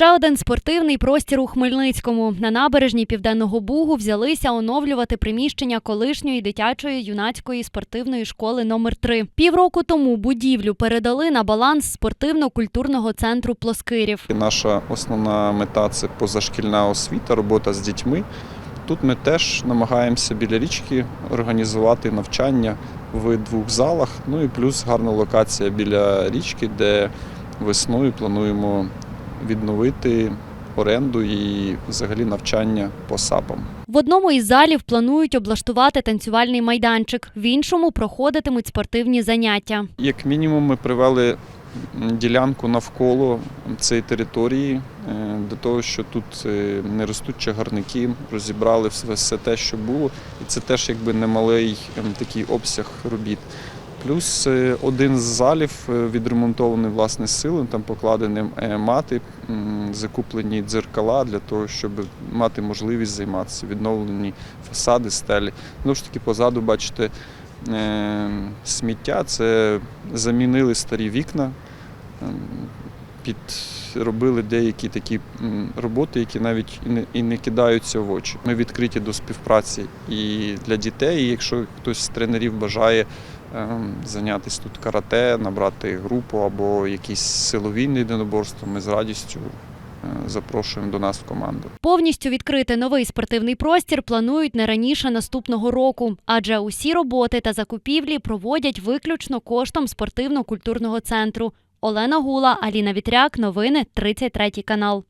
Ще один спортивний простір у Хмельницькому. На набережній Південного Бугу взялися оновлювати приміщення колишньої дитячої юнацької спортивної школи номер 3 Півроку тому будівлю передали на баланс спортивно-культурного центру Плоскирів. Наша основна мета це позашкільна освіта, робота з дітьми. Тут ми теж намагаємося біля річки організувати навчання в двох залах. Ну і плюс гарна локація біля річки, де весною плануємо відновити оренду і взагалі навчання по САПам. В одному із залів планують облаштувати танцювальний майданчик, в іншому проходитимуть спортивні заняття. Як мінімум, ми привели ділянку навколо цієї території, е, до того, що тут е, не ростуть чагарники, розібрали все, те, що було, і це теж якби немалий ем, такий обсяг робіт. Плюс е, один з залів е, відремонтований власне силом, там покладені е, мати, закуплені дзеркала для того, щоб мати можливість займатися, відновлені фасади, стелі. Знову ж таки, позаду бачите сміття, це замінили старі вікна, ем, підробили деякі такі роботи, які навіть і не, і не кидаються в очі. Ми відкриті до співпраці і для дітей. І якщо хтось з тренерів бажає зайнятися тут карате, набрати групу або якісь силові єдиноборства, ми з радістю е, запрошуємо до нас в команду. Повністю відкрити новий спортивний простір планують не раніше наступного року, адже усі роботи та закупівлі проводять виключно коштом спортивно-культурного центру. Олена Гула, Аліна Вітряк. Новини 33 канал.